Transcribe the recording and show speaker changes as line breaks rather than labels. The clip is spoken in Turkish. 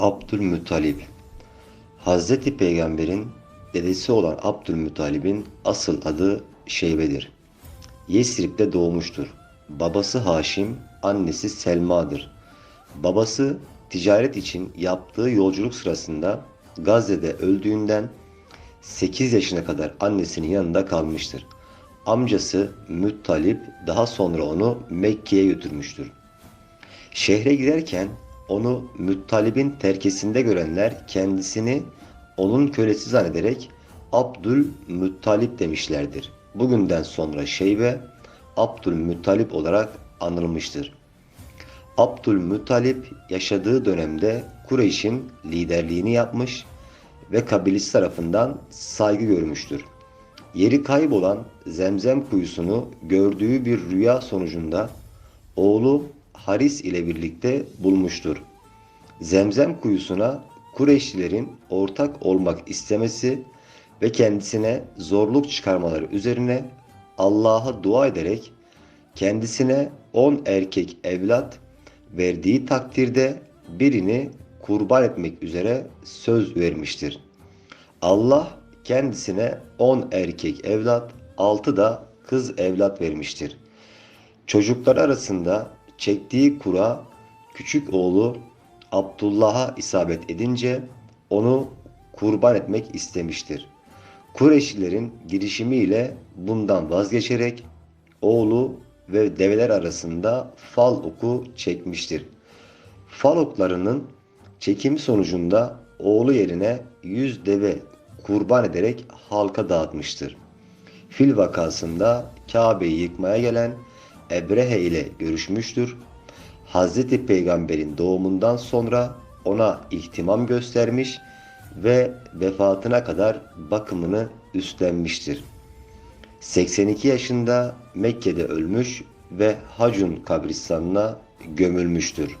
Abdülmuttalip Hazreti Peygamber'in dedesi olan Abdülmuttalib'in asıl adı Şeybe'dir. Yesrib'de doğmuştur. Babası Haşim, annesi Selma'dır. Babası ticaret için yaptığı yolculuk sırasında Gazze'de öldüğünden 8 yaşına kadar annesinin yanında kalmıştır. Amcası Muttalip daha sonra onu Mekke'ye götürmüştür. Şehre girerken onu Muttalib'in terkesinde görenler kendisini onun kölesi zannederek Abdülmuttalip demişlerdir. Bugünden sonra Şeybe Abdülmuttalip olarak anılmıştır. Abdülmuttalip yaşadığı dönemde Kureyş'in liderliğini yapmış ve kabilesi tarafından saygı görmüştür. Yeri kaybolan Zemzem kuyusunu gördüğü bir rüya sonucunda oğlu Haris ile birlikte bulmuştur. Zemzem kuyusuna Kureyşlilerin ortak olmak istemesi ve kendisine zorluk çıkarmaları üzerine Allah'a dua ederek kendisine 10 erkek evlat verdiği takdirde birini kurban etmek üzere söz vermiştir. Allah kendisine 10 erkek evlat, 6 da kız evlat vermiştir. Çocuklar arasında çektiği kura küçük oğlu Abdullah'a isabet edince onu kurban etmek istemiştir. Kureyşlilerin girişimiyle bundan vazgeçerek oğlu ve develer arasında fal oku çekmiştir. Fal oklarının çekimi sonucunda oğlu yerine 100 deve kurban ederek halka dağıtmıştır. Fil vakasında Kabe'yi yıkmaya gelen Ebrehe ile görüşmüştür. Hazreti Peygamber'in doğumundan sonra ona ihtimam göstermiş ve vefatına kadar bakımını üstlenmiştir. 82 yaşında Mekke'de ölmüş ve Hacun kabristanına gömülmüştür.